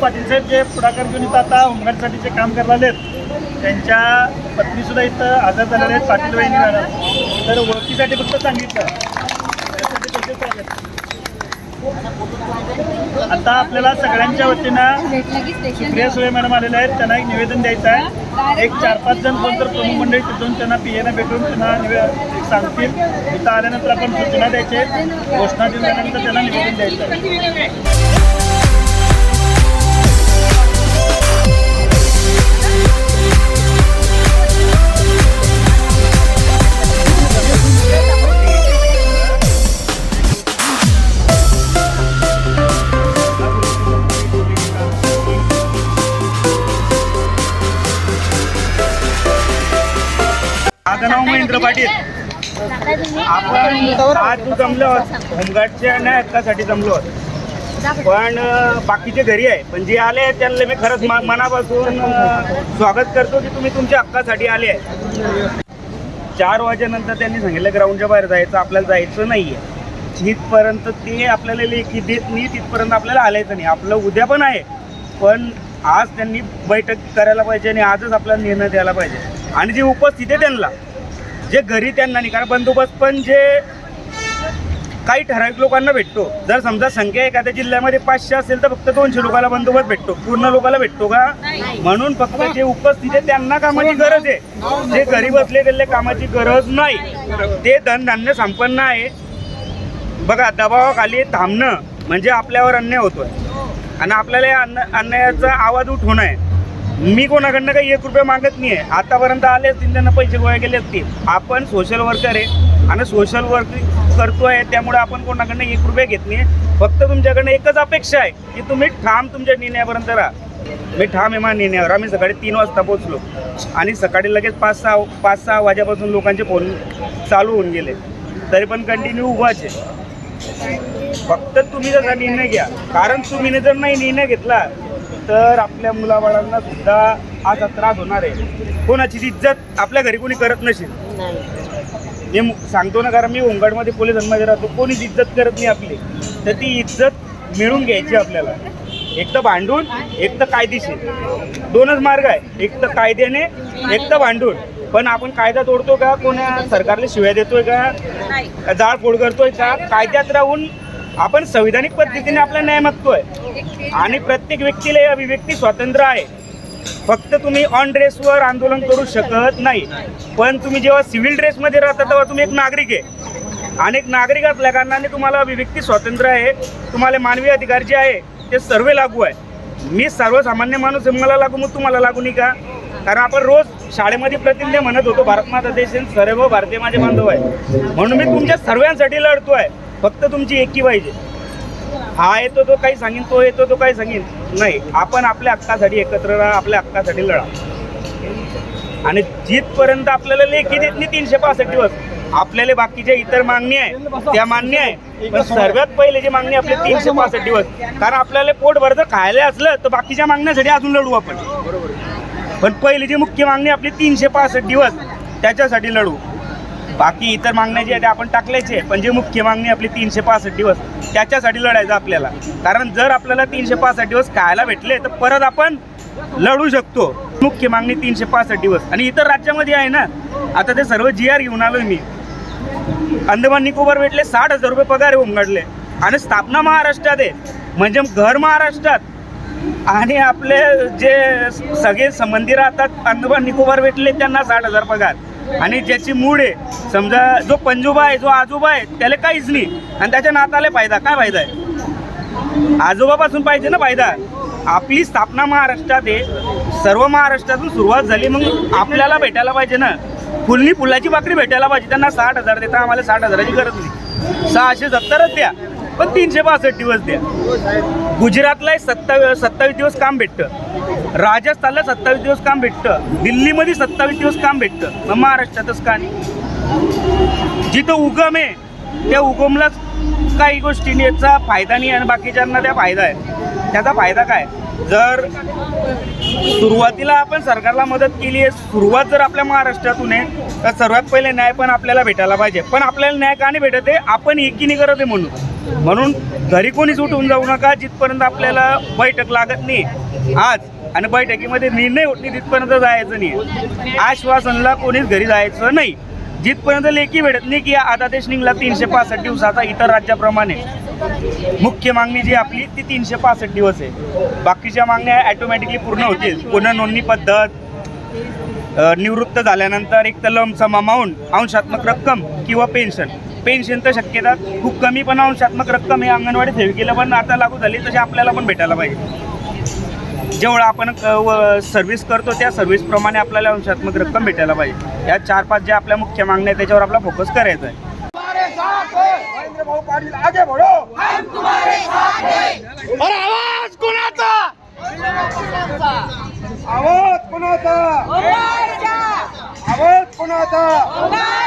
पाटील साहेब जे पुढाकार घेऊन इथं आता होमगार्डसाठी जे काम करायला आहेत त्यांच्या पत्नीसुद्धा इथं आजार झालेले आहेत पाटील वहिनी मॅडम तर ओळखीसाठी फक्त सांगितलं. त्यासाठी पैसे आता आपल्याला सगळ्यांच्या वतीनं सुप्रिया सुळे मॅडम आलेल्या आहेत त्यांना एक निवेदन द्यायचं आहे. एक चार पाच जण कोण तर प्रमुख मंडळी तिथून त्यांना पी एनं भेटून त्यांना निवे सांगतील. इथं आल्यानंतर आपण सूचना द्यायचे घोषणा दिल्यानंतर त्यांना निवेदन द्यायचं आहे. माझं नाव महेंद्र पाटील. आपण आज जमलो होमगार्डच्या नाही हक्कासाठी जमलो आहोत. पण बाकीचे घरी आहे. पण जे आले आहेत त्यांना मी खरंच मनापासून स्वागत करतो की तुम्ही तुमच्या हक्कासाठी आले आहे चार वाजेनंतर त्यांनी सांगितलं ग्राउंडच्या बाहेर जायचं आपल्याला जायचं नाही आहे जिथपर्यंत ते आपल्याला लेखी देत नाही तिथपर्यंत आपल्याला आलायचं नाही. आपलं उद्या पण आहे. पण आज त्यांनी बैठक करायला पाहिजे आणि आजच आपल्याला निर्णय द्यायला पाहिजे. आणि जे उपस्थित आहे त्यांना. जे घरी त्यांना नाही कारण बंदोबस्त पण जे काही ठराविक लोकांना भेटतो. जर समजा संख्या एखाद्या जिल्ह्यामध्ये पाचशे असेल तर फक्त दोनशे लोकांना बंदोबस्त भेटतो. पूर्ण लोकांना भेटतो का? म्हणून फक्त जे उपस्थित आहे त्यांना कामाची गरज आहे. जे घरी बसले गेले कामाची गरज नाही. ते धनधान्य संपन्न आहे. बघा दबावाखाली थांबणं म्हणजे आपल्यावर अन्याय होतोय. आणि आपल्याला या अन्य अन्यायाचा आवाज उठवणं आहे. मी कोणाकडनं काही एक रुपये मागत नाही आहे आतापर्यंत आले असतील त्यांना पैसे गोळा केले असतील आपण सोशल वर्कर आहे आणि सोशल वर्क करतोय त्यामुळे आपण कोणाकडनं एक रुपये घेत नाही फक्त तुमच्याकडनं एकच अपेक्षा आहे की तुम्ही ठाम तुमच्या निर्णयापर्यंत राहा. मी ठाम आहे माझ्या निर्णयावर. आम्ही सकाळी तीन वाजता पोहोचलो. आणि सकाळी लगेच पाच सहा पाच सहा वाजेपासून लोकांचे फोन चालू होऊन गेले. तरी पण कंटिन्यू उभाच आहे. फक्त तुम्ही जसा निर्णय घ्या. कारण तुम्ही जर नाही निर्णय घेतला तर आपल्या मुलाबाळांना सुद्धा असा त्रास होणार आहे. कोणाची इज्जत आपल्या घरी कोणी करत नसेल. मी सांगतो ना कारण मी होमगार्डमध्ये पोलिसांमध्ये राहतो. कोणीच इज्जत करत नाही आपली. तर ती इज्जत मिळून घ्यायची आपल्याला. एक तर भांडून एक तर कायदेशीर. दोनच मार्ग आहे. एक तर कायद्याने एक तर भांडून. पण आपण कायदा तोडतो का? कोणा सरकारला शिव्या देतोय का? जाळपोळ करतोय का? कायद्यात राहून आपण संविधानिक पद्धतीने आपला न्याय मागतोय. आणि प्रत्येक व्यक्तीला हे अभिव्यक्ती स्वातंत्र्य आहे. फक्त तुम्ही ऑन ड्रेसवर आंदोलन करू शकत नाही. पण तुम्ही जेव्हा सिव्हिल ड्रेसमध्ये राहता तेव्हा तुम्ही एक नागरिक आहे. आणि एक नागरिक असल्या कारणाने तुम्हाला अभिव्यक्ती स्वातंत्र्य आहे. तुम्हाला मानवी अधिकार जे आहे ते सर्व लागू आहे. मी सर्वसामान्य माणूस मला लागू मग तुम्हाला लागू नाही का? कारण आपण रोज शाळेमध्ये प्रतिज्ञा म्हणत होतो भारत माता देश सर्व भारतीय माझे बांधव आहे म्हणून मी तुमच्या सर्वांसाठी लढतो आहे फक्त तुमची एकी पाहिजे हा येतो तो काही सांगेन तो येतो तो काही सांगेन. नाही आपण आपल्या हक्कासाठी एकत्र राहा आपल्या हक्कासाठी लढा. आणि जिथपर्यंत आपल्याला लेखी देत नाही तीनशे पासष्ट दिवस. आपल्याला बाकीच्या इतर मागणी आहे त्या मान्य आहे. पण सर्वात पहिले जी मागणी आपली तीनशे पासष्ट दिवस. कारण आपल्याला पोटभर जर खायला असलं तर बाकीच्या मागण्यासाठी अजून लढू आपण. पण पहिली जी मुख्य मागणी आपली तीनशे पासष्ट दिवस त्याच्यासाठी लढू. बाकी इतर मागण्या जे आहे त्या आपण टाकल्याचे पण जी मुख्य मागणी आपली तीनशे पासष्ट दिवस त्याच्यासाठी लढायचं आपल्याला. कारण जर आपल्याला तीनशे पासष्ट दिवस खायला भेटले तर परत आपण लढू शकतो. मुख्य मागणी तीनशे पासष्ट दिवस. आणि इतर राज्यामध्ये आहे ना आता ते सर्व जी आर घेऊन आलो मी. अंदमान निकोबार भेटले साठ हजार रुपये पगार आहे आणि स्थापना महाराष्ट्रात आहे. म्हणजे घर महाराष्ट्रात. आणि आपले जे सगळे संबंधी राहतात अंदमान निकोबार भेटले त्यांना साठ हजार पगार. आणि ज्याची मूड आहे समजा जो पंजोबा आहे जो आजोबा आहे त्याला काहीच नाही. आणि त्याच्या नाताला फायदा काय फायदा आहे? आजोबापासून पाहिजे ना फायदा. आपली स्थापना महाराष्ट्रात आहे सर्व महाराष्ट्रातून सुरुवात झाली मग आपल्याला भेटायला पाहिजे ना. फुलनी फुलाची भाकरी भेटायला पाहिजे. त्यांना साठ हजार देता आम्हाला साठ हजाराची गरज नाही. सहाशे सत्तरच द्या. पण तीनशे पासष्ट दिवस द्या. गुजरातला सत्तावी सत्तावीस दिवस काम भेटतं. राजस्थानला सत्तावीस दिवस काम भेटतं. दिल्लीमध्ये सत्तावीस दिवस काम भेटतं. मग महाराष्ट्रातच का नाही? जिथं उगम आहे त्या उगमलाच काही गोष्टी याचा फायदा नाही आणि बाकीच्यांना त्या फायदा आहे. त्याचा फायदा काय? जर सुरुवातीला आपण सरकारला मदत केली आहे सुरुवात जर आपल्या महाराष्ट्रातून आहे तर सर्वात पहिले न्याय पण आपल्याला भेटायला पाहिजे. पण आपल्याला न्याय का नाही भेटत आहे? आपण एकीने करत आहे म्हणून. म्हणून घरी कोणीच उठून जाऊ नका जिथपर्यंत आपल्याला बैठक लागत नाही. आज आणि बैठकीमध्ये निर्णय होत नाही तिथपर्यंत जायचं नाही. आश्वासनला कोणीच घरी जायचं नाही. जिथपर्यंत लेखी भेटत नाही की आता देशनिंगला तीनशे पासष्ट दिवसाचा इतर राज्याप्रमाणे. मुख्य मागणी जी आपली ती तीनशे पासष्ट दिवस आहे. बाकीच्या मागण्या ॲटोमॅटिकली पूर्ण होतील. पुन्हा नोंदणी पद्धत निवृत्त झाल्यानंतर एक तर लमसम अमाऊंट अंशात्मक रक्कम किंवा पेन्शन पेन्शन तर शक्यता खूप कमी पण अंशात्मक रक्कम हे अंगणवाडी सेविकेला पण आता लागू झाली तशी आपल्याला पण भेटायला पाहिजे. जेवढं आपण सर्व्हिस करतो त्या सर्व्हिसप्रमाणे आपल्याला अंशात्मक रक्कम भेटायला पाहिजे. या चार पाच ज्या आपल्या मुख्य मागण्या आहेत त्याच्यावर आपला फोकस करायचा आहे. भाऊ पाटील आगे बढ़ो आवाज कुणाचा? आवाज कुणाचा? आवाज कुणाचा?